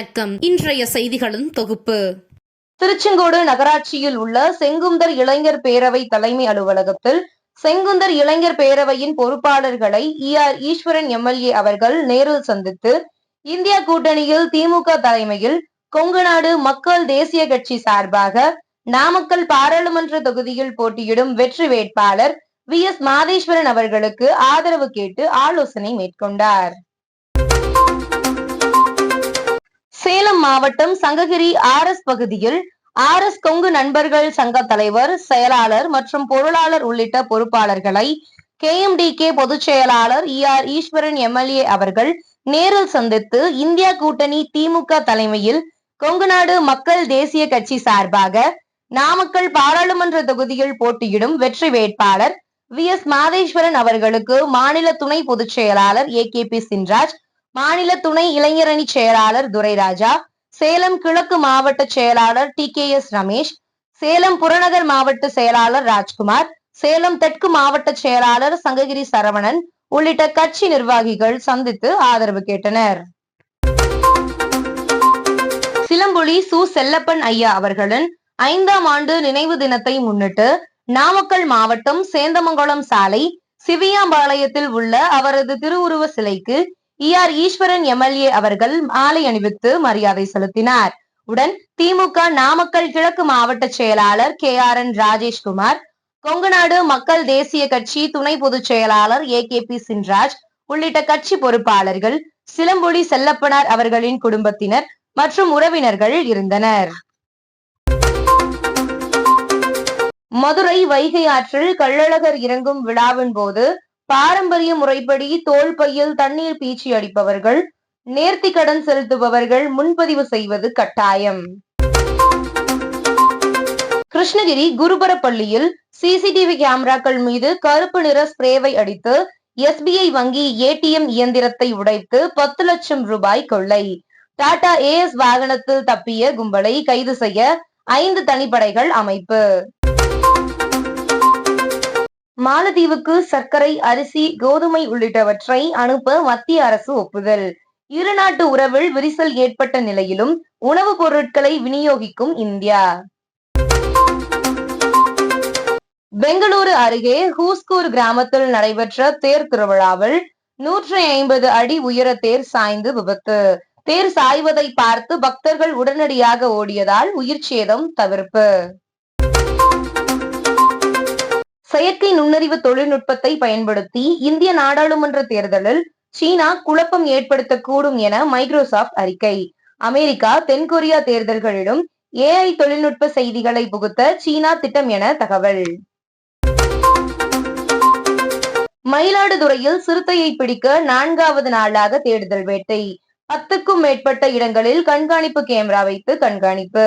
வணக்கம். இன்றைய செய்திகளின் தொகுப்பு. திருச்செங்கோடு நகராட்சியில் உள்ள செங்குந்தர் இளைஞர் பேரவை தலைமை அலுவலகத்தில் செங்குந்தர் இளைஞர் பேரவையின் பொறுப்பாளர்களை இ ஆர் ஈஸ்வரன் எம்எல்ஏ அவர்கள் நேரில் சந்தித்து இந்திய கூட்டணியில் திமுக தலைமையில் கொங்குநாடு மக்கள் தேசிய கட்சி சார்பாக நாமக்கல் பாராளுமன்ற தொகுதியில் போட்டியிடும் வெற்றி வேட்பாளர் வி எஸ் மாதேஸ்வரன் அவர்களுக்கு ஆதரவு கேட்டு ஆலோசனை மேற்கொண்டார். மாவட்டம் சங்ககிரி ஆர் எஸ் பகுதியில் ஆர் எஸ் கொங்கு நண்பர்கள் சங்க தலைவர் செயலாளர் மற்றும் பொருளாளர் உள்ளிட்ட பொறுப்பாளர்களை கே எம் டி கே பொதுச் செயலாளர் இ ஆர் ஈஸ்வரன் எம்எல்ஏ அவர்கள் நேரில் சந்தித்து இந்தியா கூட்டணி திமுக தலைமையில் கொங்குநாடு மக்கள் தேசிய கட்சி சார்பாக நாமக்கல் பாராளுமன்ற தொகுதியில் போட்டியிடும் வெற்றி வேட்பாளர் வி எஸ் மாதேஸ்வரன் அவர்களுக்கு மாநில துணை பொதுச் செயலாளர் ஏ கே பி சின்ராஜ் மாநில துணை இளைஞரணி செயலாளர் துரைராஜா சேலம் கிழக்கு மாவட்ட செயலாளர் T K S Ramesh Salem புறநகர் மாவட்ட செயலாளர் ராஜ்குமார் சேலம் தெற்கு மாவட்ட செயலாளர் சங்ககிரி சரவணன் உள்ளிட்ட கட்சி நிர்வாகிகள் சந்தித்து ஆதரவு கேட்டனர். சிலம்புலி சு. செல்லப்பன் ஐயா அவர்களின் ஐந்தாம் ஆண்டு நினைவு தினத்தை முன்னிட்டு நாமக்கல் மாவட்டம் சேந்தமங்கலம் சாலை சிவியாம்பாளையத்தில் உள்ள அவரது திருவுருவ சிலைக்கு இ ஆர் ஈஸ்வரன் எம்எல்ஏ அவர்கள் மாலை அணிவித்து மரியாதை செலுத்தினார். உடன் திமுக நாமக்கல் கிழக்கு மாவட்ட செயலாளர் K R N Rajeshkumar Kongunadu Makkal Desiya Katchi துணை பொதுச் செயலாளர் ஏ கே பி சின்ராஜ் உள்ளிட்ட கட்சி பொறுப்பாளர்கள் சிலம்பொலி செல்லப்பனார் அவர்களின் குடும்பத்தினர் மற்றும் உறவினர்கள் இருந்தனர். மதுரை வைகை ஆற்றில் கள்ளழகர் இறங்கும் விழாவின் போது பாரம்பரிய முறைப்படி தோல் பையில் தண்ணீர் பீச்சி அடிப்பவர்கள் நேர்த்தி கடன் செலுத்துபவர்கள் முன்பதிவு செய்வது கட்டாயம். கிருஷ்ணகிரி குருபரப்பள்ளியில் சிசிடிவி கேமராக்கள் மீது கருப்பு நிற ஸ்ப்ரேவை அடித்து எஸ்பிஐ வங்கி ஏடிஎம் இயந்திரத்தை உடைத்து பத்து லட்சம் ரூபாய் கொள்ளை. டாடா ஏஎஸ் வாகனத்தில் தப்பிய கும்பலை கைது செய்ய ஐந்து தனிப்படைகள் அமைப்பு. மாலத்தீவுக்கு சர்க்கரை அரிசி கோதுமை உள்ளிட்டவற்றை அனுப்ப மத்திய அரசு ஒப்புதல். இரு நாட்டு உறவில் விரிசல் ஏற்பட்ட நிலையிலும் உணவுப் பொருட்களை விநியோகிக்கும் இந்தியா. பெங்களூரு அருகே ஹூஸ்கூர் கிராமத்தில் நடைபெற்ற தேர் திருவிழாவில் நூற்றி ஐம்பது அடி உயர தேர் சாய்ந்து விபத்து. தேர் சாய்வதை பார்த்து பக்தர்கள் உடனடியாக ஓடியதால் உயிர் சேதம் தவிர்ப்பு. செயற்கை நுண்ணறிவு தொழில்நுட்பத்தை பயன்படுத்தி இந்திய நாடாளுமன்ற தேர்தலில் சீனா குழப்பம் ஏற்படுத்தக்கூடும் என மைக்ரோசாப்ட் அறிக்கை. அமெரிக்கா தென்கொரியா தேர்தல்களிலும் ஏஐ தொழில்நுட்ப செய்திகளை புகுத்த சீனா திட்டம் என தகவல். மயிலாடுதுறையில் சிறுத்தையை பிடிக்க நான்காவது நாளாக தேடுதல் வேட்டை. பத்துக்கும் மேற்பட்ட இடங்களில் கண்காணிப்பு கேமரா வைத்து கண்காணிப்பு.